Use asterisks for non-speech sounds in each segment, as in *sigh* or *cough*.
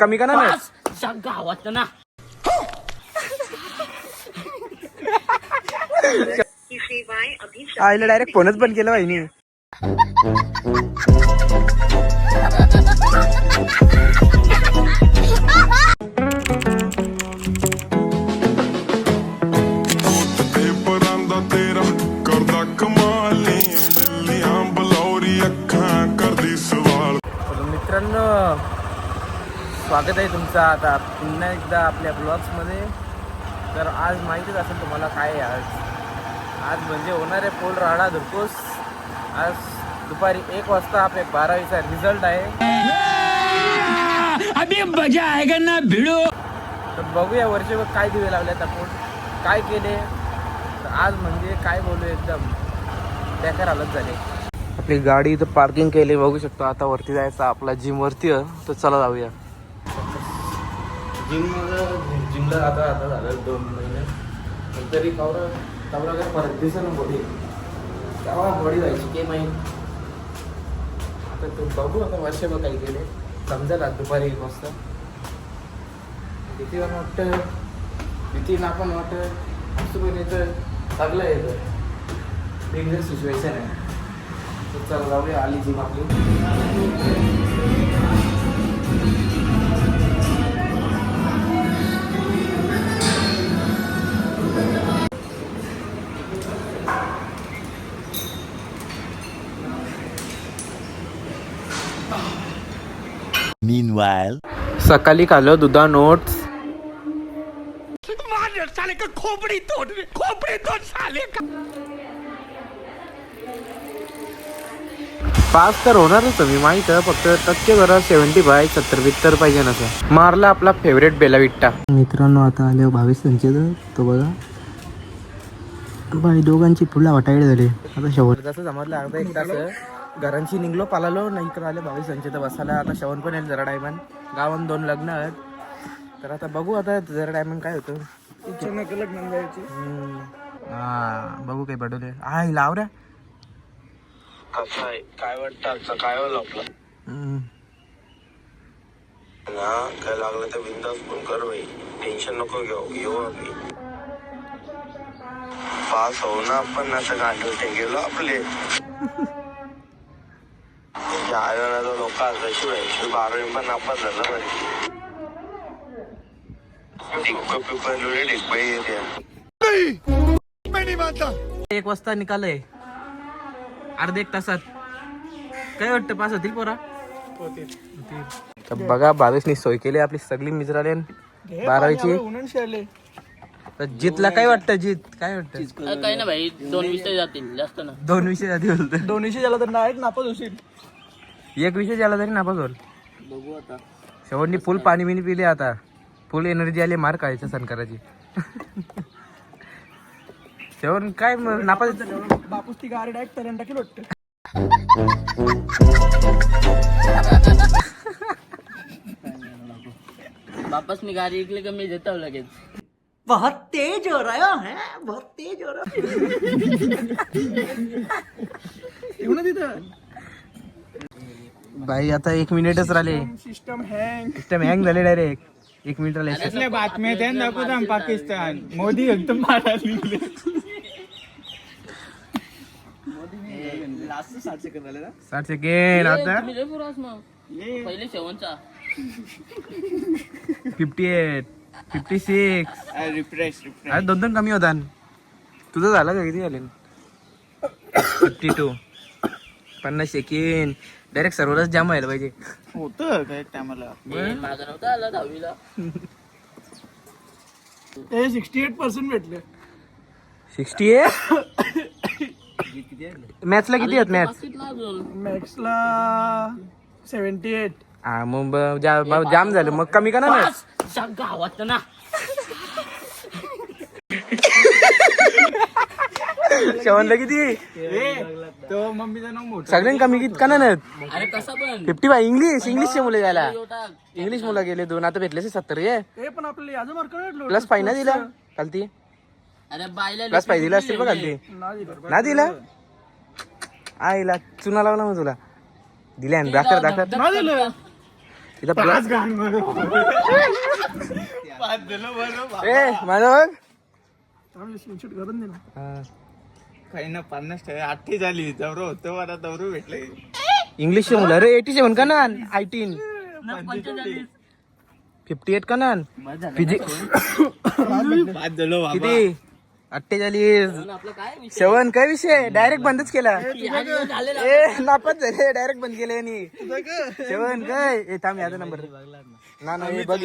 कमी का ना गावात ना. आईला डायरेक्ट फोनच बंद केलं वाहिनी. *laughs* स्वागत आहे तुमचं आता पुन्हा एकदा आपल्या ब्लॉग्समध्ये. तर आज माहितीच असेल तुम्हाला काय आहे आज. आज म्हणजे होणार आहे पोल राडा धुरपूस आज दुपारी एक वाजता आपल्या बारावीचा रिझल्ट आहे. अभी मजा आएगा ना भिड़ो. तर बघूया वर्षभर काय दिवे लावल्यात आपण काय केले. तर आज म्हणजे काय बोलू एकदम. बेकार हालत झाले. आपली गाडी इथं पार्किंग केली. बघू शकतो आता वरती जायचं. आपला जिम वरती आहे, तर चला जाऊया. जिम जिमला आता आता झालं दोन महिने. पण तरी कवरा कवरा काय परत दिसेल बॉडी तेव्हा बॉडी जायची की माहीत आता तू बघू आता वर्षभर काही केले. समजा ना दुपारी एक वाजता. भीती पण वाटतं. भीती ना पण वाटतं. असं पण येतं चांगलं येतं डेंजर सिच्युएशन आहे. तर चला जाऊया आली जिम आपली. Meanwhile. सकाळी खाल्लं दुधा नोट्स. साले का खोपड़ी तोड़ खोपड़ी तोड़ साले का. पास तर होणारच मी माहीत फक्त टक्के जरा सेव्हन्टी बाय सत्तर बित्तर पाहिजे नसं मारला आपला फेवरेट बेला विट्टा. मित्रांनो आता आले बावीस संचित तो बघा. बाई दोघांची फुला वाटायला झाली. आता शेवट. जसं जमतलं अर्धा एक तास घरांची निघलो पालालो नाही इकडं आले बावीस संचित बसायला. आता शेवण पण येईल जरा डायमंड. गावात दोन लग्न आहेत. तर आता बघू आता जरा डायमंड काय होतं. हम्म. हा बघू काही पडवले आई लाव रे. काय वाटतं काय होईल आपलं. ना काय लागलं तर बिंदास फोन कर भाई टेन्शन नको घेऊ. येऊ आम्ही. पास हो ना आपण आता गाठवते गेलो आपले. *laughs* बारावी पण नापास झाला येते एक वाजता निकालय अर्धा एक तासात काय वाटतं पास होतील पोरा तर बघा बावीसनी सोय केली आपली सगळी मित्राले बारावीची तर जीतला काय वाटतं जीत काय वाटतं काही ना भाई दोन विषय जातील जास्त ना दोन विषय बोलतो दोन विषय झाला तर डायरेक्ट नापास होशील एक विषय झाला तरी नापास होल बघू आता. शेवटनी फुल पाणी बिनी पिले आता. फुल एनर्जी आली मार काढायच्या सनकराची *laughs* शेवट काय मग नापास बापूस ती गाडी डायरेक्ट टाकेल वाटतं वापस गाडी ऐकली का मी देतो लगेच. बहुत तेज हो रहा है बहुत तेज हो रहा *laughs* येऊ ना तिथं. बाई आता एक मिनिटच राहिले. सिस्टम हँग सिस्टम हँग झाले डायरेक्ट एक मिनिट राहिले. बातम्या त्या दाखवता पाकिस्तान. मोदी एकदम साठ सेकंद साठ सेकंड आता पहिले fifty eight fifty six refresh refresh अरे दोन दोन कमी होता. तुझं झालं का? किती झाले? फिफ्टी टू पन्नास सेकंड डायरेक्ट सर्वरच जाम व्हायला पाहिजे. होतं काय टायमाला माझा नव्हता आला दहावीला. ते सिक्स्टी एट पर्सेंट भेटले. सिक्स्टी एट मॅथ्सला किती आहेत मॅथ्स मॅक्सला सेव्हन्टी एट हा मग जाम झालं. मग कमी का ना. *laughs* गावात ना. शेवणला किती? तो मम्मीचं नाव मोठं. सगळ्यांनी कमी किती का नाही अरे कसा पण. Fifty five. इंग्लिश इंग्लिशचे मुलं जायला इंग्लिश मुलं गेले दोन आता भेटले सत्तर ये ते पण आपल्याला याचं मार्क नाही भेटलं प्लस फाय ना दिला? कालती अरे बायला प्लस फाय दिला असतील बघ कालती ना दिलं ना दिला? आईला चुना लावला मग तुला. दिल्या दाखर दाखर ना दिलं. इथं प्लस ए माझं बघ. हा. काही ना पन्नास टक्के आठही झाली. दौरो होतं मला दौरो भेटले. इंग्लिश मुलं. रे एटी सेवन का ना आयटीन फिफ्टी एट का ना फिजिक्स झालो बाबा. किती? अठ्ठेचाळीस. आपलं काय विषय? सेवन काय विषय? डायरेक्ट बंदच केला. आणि ए नापास झाले. डायरेक्ट बंद केले यांनी. सेवन काय? ए थांब याचा नंबर ना. ना हे बघ.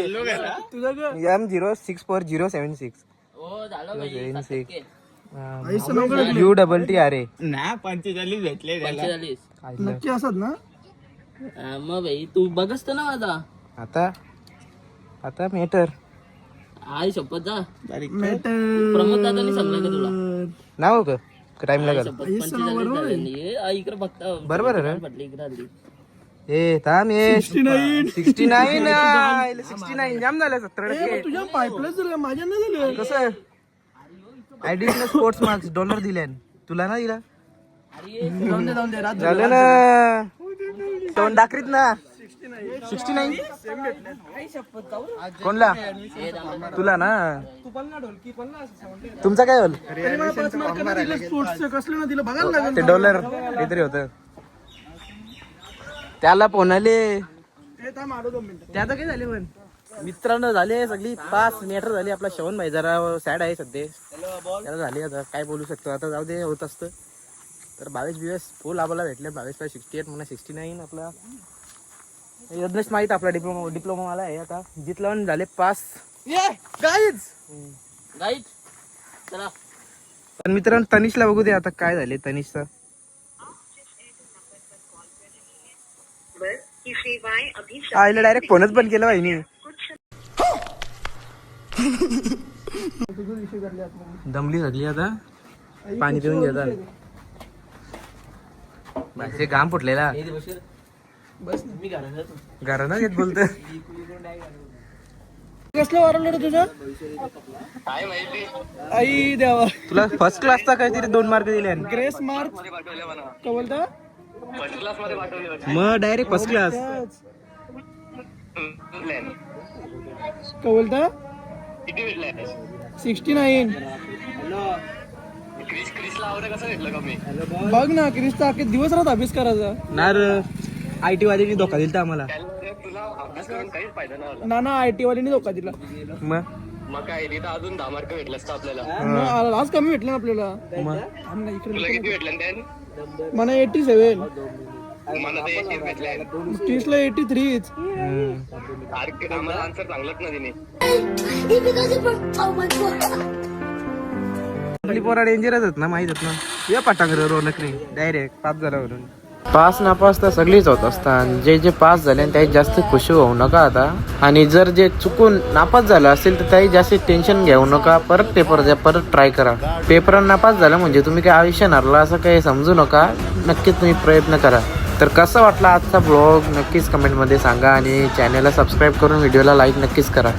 M zero six four zero seven six हो झालं यू डबल टी ए ना पंचेचाळीस भेटले त्याला. पंचेचाळीस. हा, मग भाई तू तर ना माझा. आता? आता मेटर आई शपथ जा. बारीक प्रमोद दादानी सांगलं का तुला? नाव का टाइम लागल शपथ पंचेचाळीस झाले. ए, आई इकडे बघता. बरोबर आहे रे. पडली इकडे आली. ए थांब ए सिक्स्टी नाईन सिक्स्टी नाईन जाम झालं सत्तर टक्के. कसं? ऍडिशनल स्पोर्ट्स मार्क्स डॉलर दिले तुला ना दिला? झालं ना. तोंड डाकरीत ना. सिक्स्टी नाईन कोणला? तुला ना. तुमचा काय होल? ते डॉलर काहीतरी होत. त्याला पोनाले त्याचं काय झाले पण मित्रांनो झाले सगळी पाच मेटर झाली आपला शवन भाई जरा सॅड आहे सध्या. त्याला झाली आता काय बोलू शकतो आता जाऊ दे होत असतं. तर बावीस बिवीस फुल आम्हाला भेटले बावीस बाय सिक्स्टी एट म्हणा सिक्स्टी नाईन आपला. यज्ञेश माहीत आपला डिप्लोमा डिप्लोमा मला आहे आता. जिथला पण झाले पास काहीच गाईड चला. पण मित्रांनो तनिषला बघू दे आता काय झाले तनिषचं. आईला डायरेक्ट फोनच बंद केला वाहिनी दमली सगळी आता. पाणी पिऊन घेतात. माझे घाम फुटलेला. घरानं घेत बोलत कसलं वारवलं रे तुझं आई देवा. तुला फर्स्ट क्लासचा काहीतरी दोन मार्क दिले ग्रेस मार्क का बोलता मग डायरेक्ट फर्स्ट क्लास का बोलता सिक्स्टी नाईन. बघ ना क्रिस्ता अख्खे दिवस राहत अभ्यास करायचा. नार आय टी वाल्यानी धोका दिलता आम्हाला. ना ना आय टी वाल्याने धोका दिला. मग मग आज कमी भेटलं ना आपल्याला. मग थांब ना, इकडे मला एटी सेव्हन तीसला एटी थ्रीच. आपली पोरा डेंजरच आहेत ना माहीत आहेत ना? या नाही डायरेक्ट पास झाल्यावरून पास नापास तर सगळीच होत असतात. जे जे पास झाले त्यात जास्त खुशी होऊ नका आता. आणि जर जे चुकून नापास झालं असेल तर त्याही जास्त टेन्शन घेऊ नका. परत पेपर द्या परत ट्राय करा. पेपर नापास झाला म्हणजे तुम्ही काय आयुष्य नारला असं काही समजू नका. नक्कीच तुम्ही प्रयत्न करा. तर कसं वाटला आजचा ब्लॉग? नक्कीच कमेंटमध्ये सांगा आणि चॅनलला सबस्क्राईब करून व्हिडिओला लाईक नक्कीच करा.